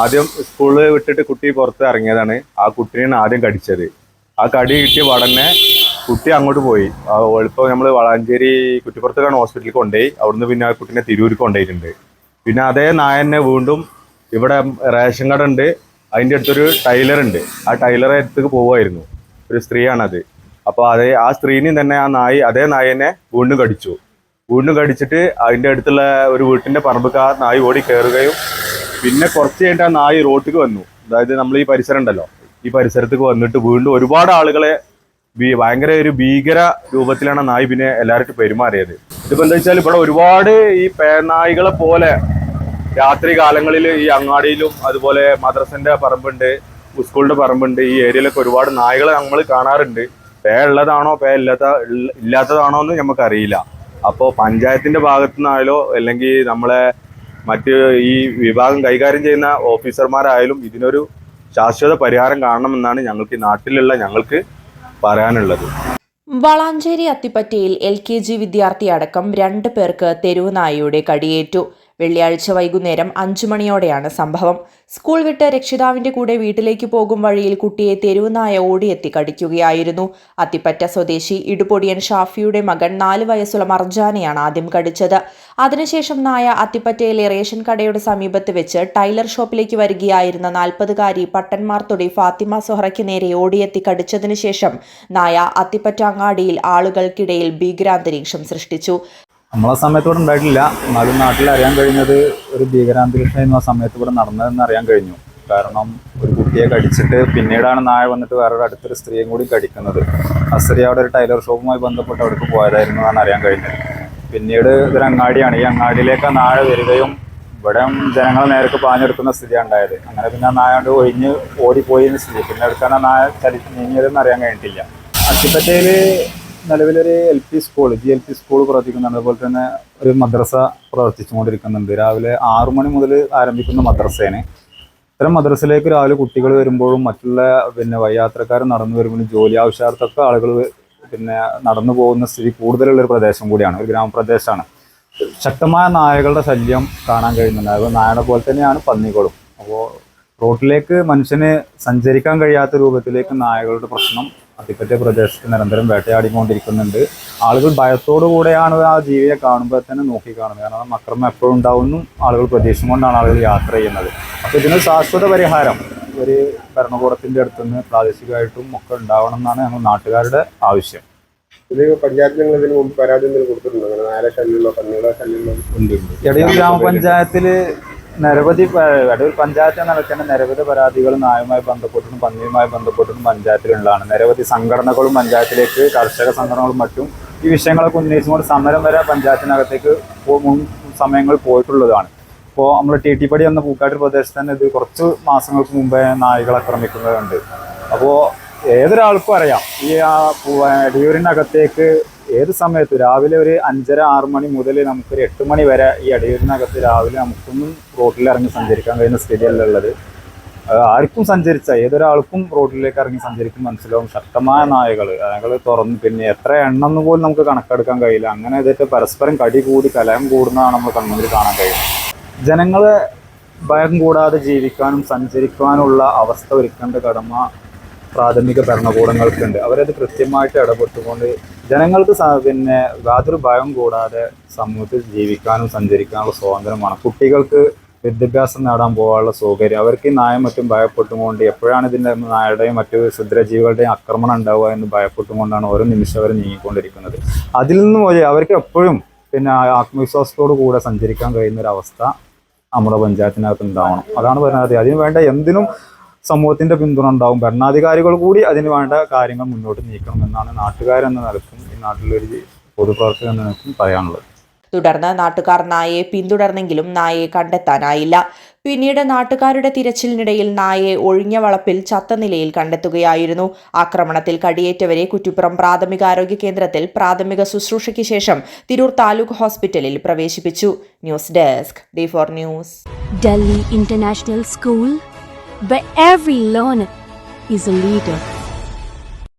ആദ്യം സ്കൂളിൽ വിട്ടിട്ട് കുട്ടി പുറത്ത് ഇറങ്ങിയതാണ്. ആ കുട്ടീനെയാണ് ആദ്യം കടിച്ചത്. ആ കടി കിട്ടിയ ഉടനെ കുട്ടി അങ്ങോട്ട് പോയി. എളുപ്പം നമ്മൾ വളാഞ്ചേരി കുറ്റിപ്പുറത്തേക്കാണ് ഹോസ്പിറ്റലിൽ കൊണ്ടുപോയി. അവിടുന്ന് പിന്നെ ആ കുട്ടീനെ തിരൂർക്ക് കൊണ്ടുപോയിട്ടുണ്ട്. പിന്നെ അതേ നായനെ വീണ്ടും ഇവിടെ റേഷൻ കട ഉണ്ട്. അതിന്റെ അടുത്തൊരു ടൈലർ ഉണ്ട്. ആ ടൈലറെ അടുത്തേക്ക് പോവുമായിരുന്നു. ഒരു സ്ത്രീയാണത്. അപ്പോൾ അതേ ആ സ്ത്രീനെയും തന്നെ ആ നായി അതേ നായനെ വീണ്ടും കടിച്ചു. വീണ്ടും കടിച്ചിട്ട് അതിന്റെ അടുത്തുള്ള ഒരു വീട്ടിന്റെ പറമ്പ് ആ നായി ഓടി കയറുകയും പിന്നെ കുറച്ച് കഴിഞ്ഞിട്ട് ആ നായി റോട്ടിക്ക് വന്നു. അതായത് നമ്മൾ ഈ പരിസരം ഉണ്ടല്ലോ. ഈ പരിസരത്തേക്ക് വന്നിട്ട് വീണ്ടും ഒരുപാട് ആളുകളെ ഭയങ്കര ഒരു ഭീകര രൂപത്തിലാണ് നായി പിന്നെ എല്ലാവരും പെരുമാറിയത്. ഇതിപ്പോ എന്താ വെച്ചാൽ ഇവിടെ ഒരുപാട് ഈ പേനായികളെ പോലെ രാത്രി കാലങ്ങളിൽ ഈ അങ്ങാടിയിലും അതുപോലെ മദ്രസന്റെ പറമ്പുണ്ട് സ്കൂളിന്റെ പറമ്പുണ്ട് ഈ ഏരിയയിലൊക്കെ ഒരുപാട് നായകളെ നമ്മൾ കാണാറുണ്ട്. പേ ഉള്ളതാണോ പേ ഇല്ലാത്ത ഇല്ലാത്തതാണോ എന്ന് നമുക്കറിയില്ല അപ്പോൾ പഞ്ചായത്തിന്റെ ഭാഗത്തു നിന്നായാലോ അല്ലെങ്കിൽ നമ്മളെ മറ്റ് ഈ വിഭാഗം കൈകാര്യം ചെയ്യുന്ന ഓഫീസർമാരായാലും ഇതിനൊരു ശാശ്വത പരിഹാരം കാണണമെന്നാണ് ഞങ്ങൾക്ക് നാട്ടിലുള്ള ഞങ്ങൾക്ക് പറയാനുള്ളത്. വളാഞ്ചേരി അത്തിപ്പറ്റയിൽ എൽ കെ ജി വിദ്യാർത്ഥി അടക്കം രണ്ട് പേർക്ക് തെരുവ് നായയുടെ കടിയേറ്റു. വെള്ളിയാഴ്ച വൈകുന്നേരം അഞ്ചു മണിയോടെയാണ് സംഭവം. സ്കൂൾ വിട്ട് രക്ഷിതാവിന്റെ കൂടെ വീട്ടിലേക്ക് പോകും വഴിയിൽ കുട്ടിയെ തെരുവുനായ ഓടിയെത്തി കടിക്കുകയായിരുന്നു. അത്തിപ്പറ്റ സ്വദേശി ഇടുപൊടിയൻ ഷാഫിയുടെ മകൻ നാല് വയസ്സുള്ള മർജാനെയാണ് ആദ്യം കടിച്ചത്. അതിനുശേഷം നായ അത്തിപ്പറ്റയിലെ റേഷൻ കടയുടെ സമീപത്ത് വെച്ച് ടൈലർ ഷോപ്പിലേക്ക് വരികയായിരുന്ന നാൽപ്പതുകാരി പട്ടന്മാർത്തൊടി ഫാത്തിമ സൊഹറയ്ക്ക് നേരെ ഓടിയെത്തി കടിച്ചതിനു ശേഷം നായ അത്തിപ്പറ്റ അങ്ങാടിയിൽ ആളുകൾക്കിടയിൽ ഭീകരാന്തരീക്ഷം സൃഷ്ടിച്ചു. നമ്മളെ സമയത്ത് ഇവിടെ ഉണ്ടായിട്ടില്ല. എന്നാലും നാട്ടിൽ അറിയാൻ കഴിഞ്ഞത് ഒരു ഭീകരാന്തരീക്ഷമായിരുന്നു ആ സമയത്ത് ഇവിടെ നടന്നതെന്ന് അറിയാൻ കഴിഞ്ഞു. കാരണം ഒരു കുട്ടിയെ കടിച്ചിട്ട് പിന്നീടാണ് നായ വന്നിട്ട് വേറൊരു അടുത്തൊരു സ്ത്രീയും കൂടി കടിക്കുന്നത്. ആ സ്ത്രീ അവിടെ ഒരു ടൈലർ ഷോപ്പുമായി ബന്ധപ്പെട്ട് അവിടേക്ക് പോയതായിരുന്നു എന്നാണ് അറിയാൻ കഴിഞ്ഞത്. പിന്നീട് ഇതൊരു അങ്ങാടിയാണ്. ഈ അങ്ങാടിയിലേക്ക് നായ വരികയും ഇവിടെ ജനങ്ങൾ നേരൊക്കെ പാഞ്ഞെടുക്കുന്ന സ്ഥിതിയാണ് ഉണ്ടായത്. അങ്ങനെ പിന്നെ ആ നായ കൊണ്ട് ഒഴിഞ്ഞ് ഓടിപ്പോയി സ്ഥിതി. പിന്നെ എടുക്കാൻ ആ നായ ചരി നീങ്ങിയതെന്ന് അറിയാൻ കഴിഞ്ഞിട്ടില്ല. അത്തിപ്പറ്റയിൽ നിലവിലൊരു L P school G L P school പ്രവർത്തിക്കുന്നുണ്ട് അതുപോലെ തന്നെ ഒരു മദ്രസ പ്രവർത്തിച്ചുകൊണ്ടിരിക്കുന്നുണ്ട്. രാവിലെ ആറു മണി മുതൽ ആരംഭിക്കുന്ന മദ്രസയാണ് ഇത്തരം മദ്രസയിലേക്ക് രാവിലെ കുട്ടികൾ വരുമ്പോഴും മറ്റുള്ള പിന്നെ വയ്യാത്രക്കാർ നടന്നു വരുമ്പോഴും ജോലി ആവശ്യാർത്ഥമൊക്കെ ആളുകൾ പിന്നെ നടന്നു പോകുന്ന സ്ഥിതി കൂടുതലുള്ള ഒരു പ്രദേശം കൂടിയാണ് ഒരു ഗ്രാമപ്രദേശമാണ്. ശക്തമായ നായകളുടെ ശല്യം കാണാൻ കഴിയുന്നുണ്ട്. അതായത് നായയുടെ പോലെ തന്നെയാണ് പന്നികളും. അപ്പോൾ റോട്ടിലേക്ക് മനുഷ്യന് സഞ്ചരിക്കാൻ കഴിയാത്ത രൂപത്തിലേക്ക് നായകളുടെ പ്രശ്നം അതിപ്പറ്റ പ്രദേശത്ത് നിരന്തരം വേട്ടയാടിക്കൊണ്ടിരിക്കുന്നുണ്ട്. ആളുകൾ ഭയത്തോടു കൂടെയാണ് ആ ജീവിയെ കാണുമ്പോൾ തന്നെ നോക്കി കാണുന്നത് കാരണം അക്രമം എപ്പോഴും ഉണ്ടാവുന്നു. ആളുകൾ പ്രതീക്ഷിച്ചുകൊണ്ടാണ് ആളുകൾ യാത്ര ചെയ്യുന്നത്. അപ്പോൾ ഇതിന് ശാശ്വത പരിഹാരം ഒരു ഭരണകൂടത്തിന്റെ അടുത്തുനിന്ന് പ്രാദേശികമായിട്ടും ഒക്കെ ഉണ്ടാവണം എന്നാണ് ഞങ്ങൾ നാട്ടുകാരുടെ ആവശ്യം. ഇത് പഞ്ചായത്തിൽ ഞങ്ങൾ ഇതിന് മുമ്പ് പരാതി എന്തെങ്കിലും കൊടുത്തിട്ടുണ്ടോ? അങ്ങനെ നായ ശല്യമുള്ള പന്നികളെ ശല്യമുള്ള ഉണ്ട് എടയൂർ ഗ്രാമപഞ്ചായത്തിൽ നിരവധി അടൂർ പഞ്ചായത്ത് തന്നെ നിരവധി പരാതികൾ നായുമായി ബന്ധപ്പെട്ടും പന്നിയുമായി ബന്ധപ്പെട്ടും പഞ്ചായത്തിലുള്ളതാണ്. നിരവധി സംഘടനകളും പഞ്ചായത്തിലേക്ക് കർഷക സംഘടനകളും മറ്റും ഈ വിഷയങ്ങളൊക്കെ ഉന്നയിച്ചുകൊണ്ട് സമരം വരെ പഞ്ചായത്തിനകത്തേക്ക് മുൻ സമയങ്ങൾ പോയിട്ടുള്ളതാണ്. ഇപ്പോൾ നമ്മൾ ടി ടി പടി എന്ന പൂക്കാട്ടിൽ പ്രദേശത്ത് തന്നെ ഇത് കുറച്ച് മാസങ്ങൾക്ക് മുമ്പേ നായകൾ ആക്രമിക്കുന്നതുണ്ട് അപ്പോൾ ഏതൊരാൾക്കും അറിയാം. ഈ ആ അടിയൂരിനകത്തേക്ക് ഏത് സമയത്ത് രാവിലെ ഒരു അഞ്ചര ആറ് മണി മുതൽ നമുക്കൊരു എട്ട് മണി വരെ ഈ അടിയൂരിനകത്ത് രാവിലെ നമുക്കൊന്നും റോട്ടിൽ ഇറങ്ങി സഞ്ചരിക്കാൻ കഴിയുന്ന സ്ഥിതിയല്ലുള്ളത് ആർക്കും സഞ്ചരിച്ച ഏതൊരാൾക്കും റോഡിലേക്ക് ഇറങ്ങി സഞ്ചരിക്കും മനസ്സിലാവും. ശക്തമായ നായകൾ നായകൾ തുറന്ന് പിന്നെ എത്ര എണ്ണം പോലും നമുക്ക് കണക്കെടുക്കാൻ കഴിയില്ല. അങ്ങനെ ഇതൊക്കെ പരസ്പരം കടി കൂടി കലയം കൂടുന്നതാണ് നമ്മൾ കൺമുന്നിൽ കാണാൻ കഴിയുന്നത്. ജനങ്ങളെ ഭയം കൂടാതെ ജീവിക്കാനും സഞ്ചരിക്കാനുമുള്ള അവസ്ഥ ഒരുക്കേണ്ട കടമ പ്രാഥമിക ഭരണകൂടങ്ങൾക്കുണ്ട്. അവരത് കൃത്യമായിട്ട് ഇടപെട്ടുകൊണ്ട് ജനങ്ങൾക്ക് പിന്നെ യാതൊരു ഭയം കൂടാതെ സമൂഹത്തിൽ ജീവിക്കാനും സഞ്ചരിക്കാനുള്ള സ്വാതന്ത്ര്യമാണ്. കുട്ടികൾക്ക് വിദ്യാഭ്യാസം നേടാൻ പോകാനുള്ള സൗകര്യം അവർക്ക് ഈ നായം മറ്റും ഭയപ്പെട്ടുകൊണ്ട് എപ്പോഴാണ് ഇതിന്റെ നായയുടെയും മറ്റു ക്ഷുദ്രജീവികളുടെയും ആക്രമണം ഉണ്ടാവുക എന്ന് ഭയപ്പെട്ടുകൊണ്ടാണ് ഓരോ നിമിഷം അവർ നീങ്ങിക്കൊണ്ടിരിക്കുന്നത്. അതിൽ നിന്നും ഒരു അവർക്ക് എപ്പോഴും പിന്നെ ആത്മവിശ്വാസത്തോടു കൂടെ സഞ്ചരിക്കാൻ കഴിയുന്ന ഒരു അവസ്ഥ നമ്മുടെ പഞ്ചായത്തിനകത്ത് ഉണ്ടാവണം. അതാണ് പറയുന്നത് അതിന് വേണ്ട എന്തിനും സമൂഹത്തിന്റെ പിന്തുണ ഉണ്ടാവും. ഭരണാധികാരികൾ കൂടി അതിന് വേണ്ട കാര്യങ്ങൾ മുന്നോട്ട് നീക്കണം എന്നാണ് നാട്ടുകാരെന്ന നിലക്കും ഈ നാട്ടിലൊരു പൊതുപ്രവർത്തകൻ എന്ന നിലക്കും പറയാനുള്ളത്. തുടർന്ന് നാട്ടുകാർ നായയെ പിന്തുടർന്നെങ്കിലും നായയെ കണ്ടെത്താനായില്ല. പിന്നീട് നാട്ടുകാരുടെ തിരച്ചിലിനിടയിൽ നായയെ ഒഴിഞ്ഞ വളപ്പിൽ ചത്ത നിലയിൽ കണ്ടെത്തുകയായിരുന്നു. ആക്രമണത്തിൽ കടിയേറ്റവരെ കുറ്റിപ്പുറം പ്രാഥമികാരോഗ്യ കേന്ദ്രത്തിൽ പ്രാഥമിക ശുശ്രൂഷയ്ക്ക് ശേഷം തിരൂർ താലൂക്ക് ഹോസ്പിറ്റലിൽ പ്രവേശിപ്പിച്ചു. News desk D four news. Delhi international School, where every learner is a leader.